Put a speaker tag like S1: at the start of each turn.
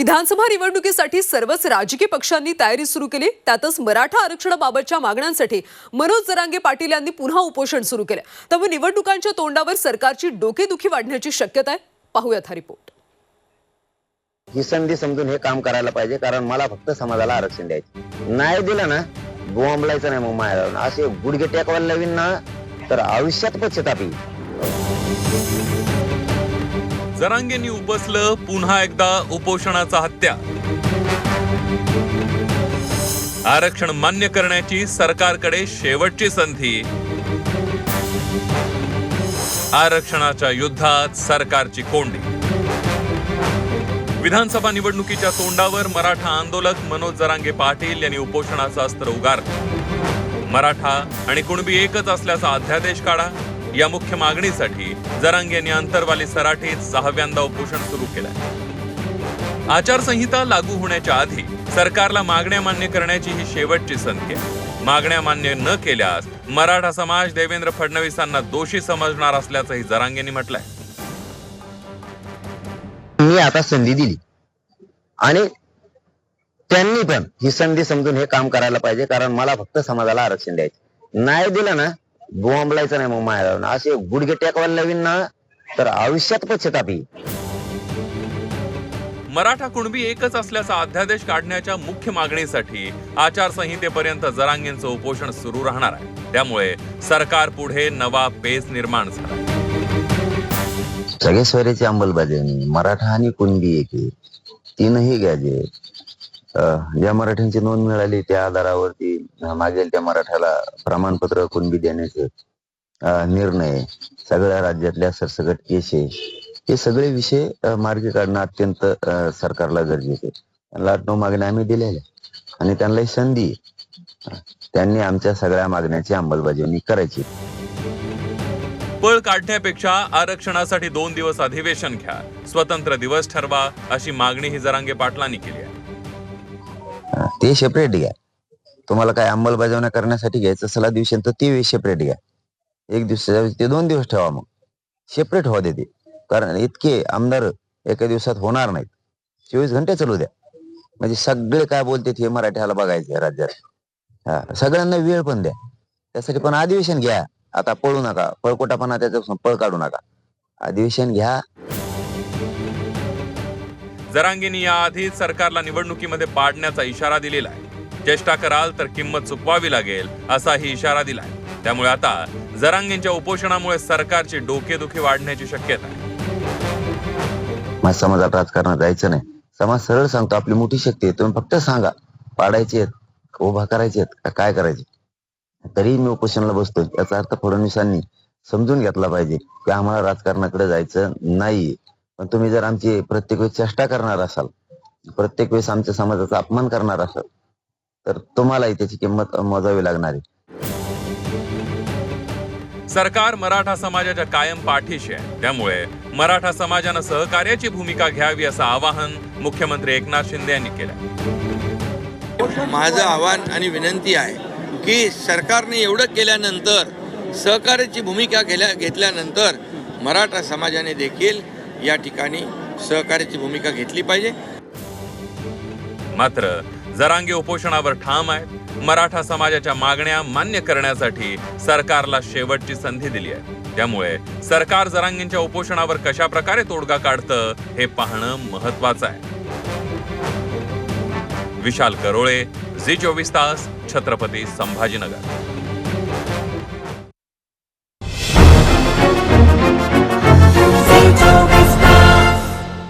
S1: विधानसभा निवडणुकीसाठी सर्वच राजकीय पक्षांनी तयारी सुरू केली. त्यातच मराठा आरक्षणाबाबतच्या मागण्यांसाठी मनोज जरांगे पाटील यांनी पुन्हा उपोषण सुरू केलं. त्यामुळे निवडणुकांच्या तोंडावर सरकारची डोकेदुखी वाढण्याची शक्यता आहे. पाहूयात हा रिपोर्ट.
S2: ही संधी समजून हे काम करायला पाहिजे कारण मला फक्त समाजाला आरक्षण द्यायचं नाही दिलं ना बोंबलायचं नाही मग माया असे गुडघे टेकवायला लावीन ना तर आयुष्यात पश्चाताप येईल.
S3: जरांगेंनी उपसलं पुन्हा एकदा उपोषणाचा हत्या. आरक्षण मान्य करण्याची सरकारकडे शेवटची संधी. आरक्षणाच्या युद्धात सरकारची कोंडी. विधानसभा निवडणुकीच्या तोंडावर मराठा आंदोलक मनोज जरांगे पाटील यांनी उपोषणाचं अस्त्र उगारलं. मराठा आणि कुणबी एकच असल्याचा अध्यादेश काढा. या मुख्य मागणीसाठी जरांग यांनी अंतरवाली सराठीत सहाव्यांदा उपोषण सुरू केलं आचारसंहिता लागू होण्याच्या आधी सरकारला मागण्या मान्य करण्याची ही शेवटची संधी आहे. मागण्या मान्य न केल्यास मराठा समाज देवेंद्र फडणवीसांना दोषी समजणार असल्याचंही जरांगेंनी म्हटलंय.
S2: मी आता संधी दिली. आणि त्यांनी पण ही संधी समजून हे काम करायला पाहिजे कारण मला फक्त समाजाला आरक्षण द्यायचे नाही दिलं ना बोंबलायचं नाही मग माया असे गुडघे टेकवायला लावीन ना तर आयुष्यात पश्चाताप
S3: मराठा कुणबी एकच असल्याचा अध्यादेश काढण्याच्या मुख्य मागणीसाठी आचारसंहितेपर्यंत जरांगेंचं उपोषण सुरू राहणार आहे. त्यामुळे सरकार पुढे नवा पेच निर्माण झाला.
S2: सगळे स्वराची अंमलबजावणी मराठा आणि कुणबी एक. तीनही गॅजेट. ज्या मराठ्यांची नोंद मिळाली त्या आधारावरती मागेल त्या मराठ्याला प्रमाणपत्र कुणबी देण्याचे निर्णय सगळ्या राज्यातल्या सरसगट केसे हे सगळे विषय मार्गी काढणं अत्यंत सरकारला गरजेचे आहे. नऊ मागण्या आम्ही दिलेल्या आणि त्यांना संधी त्यांनी आमच्या सगळ्या मागण्याची अंमलबजावणी करायची.
S3: पळ काढण्यापेक्षा आरक्षणासाठी दोन दिवस अधिवेशन घ्या. स्वतंत्र दिवस ठरवा अशी मागणी ही जरांगे पाटलांनी केली आहे.
S2: ते सेपरेट घ्या. तुम्हाला काय अंमलबजावणी करण्यासाठी घ्यायचं असेल दिवशी तर ते सेपरेट घ्या. एक दिवसाच्या ते दोन दिवस ठेवा मग. सेपरेट व्हा देते कारण इतके आमदार एका दिवसात होणार नाहीत. चोवीस घंटे चालू द्या. म्हणजे सगळे काय बोलते हे मराठ्याला बघायचे राज्यात. हा सगळ्यांना वेळ पण द्या. त्यासाठी पण अधिवेशन घ्या. आता पळू नका. पळकोटापणा त्याच्यापासून पळ काढू नका. अधिवेशन घ्या.
S3: जरांगेंनी याआधीच सरकारला निवडणुकीमध्ये पाडण्याचा इशारा दिलेला आहे. चेष्टा कराल तर किंमत चुकवावी लागेल असाही इशारा दिलाय. त्यामुळे आता जरांगेंच्या उपोषणामुळे सरकारची डोकेदुखी वाढण्याची शक्यता आहे.
S2: समाजात राजकारणात जायचं नाही. समाज सरळ सांगतो आपली मोठी शक्ती आहे तुम्ही फक्त सांगा पाडायचे आहेत उभा करायचे आहेत का काय करायचे? तरी मी उपोषणाला बसतोय. याचा अर्थ फडणवीसांनी समजून घेतला पाहिजे की आम्हाला राजकारणाकडे जायचं नाही पण तुम्ही जर आमची प्रत्येक वेळेस चेष्टा करणार असाल प्रत्येक वेळेस आमच्या समाजाचा अपमान करणार असाल तर तुम्हालाही त्याची किंमत मोजावी लागणार आहे.
S3: सरकार मराठा समाजाच्या कायम पाठीशी आहे. त्यामुळे मराठा समाजानं सहकार्याची भूमिका घ्यावी असं आवाहन मुख्यमंत्री एकनाथ शिंदे यांनी केलं.
S4: माझं आव्हान आणि विनंती आहे की सरकारने एवढं केल्यानंतर सहकार्याची भूमिका घेतल्यानंतर मराठा समाजाने देखील या ठिकाणी सहकार्याची भूमिका घेतली पाहिजे.
S3: मात्र जरांगे उपोषणावर ठाम आहेत. मराठा समाजाच्या मागण्या मान्य करण्यासाठी सरकारला शेवटची संधी दिली आहे. त्यामुळे सरकार जरांगेंच्या उपोषणावर कशा प्रकारे तोडगा काढतं हे पाहणं महत्वाचं आहे. विशाल करोळे झी चोवीस तास छत्रपती संभाजीनगर.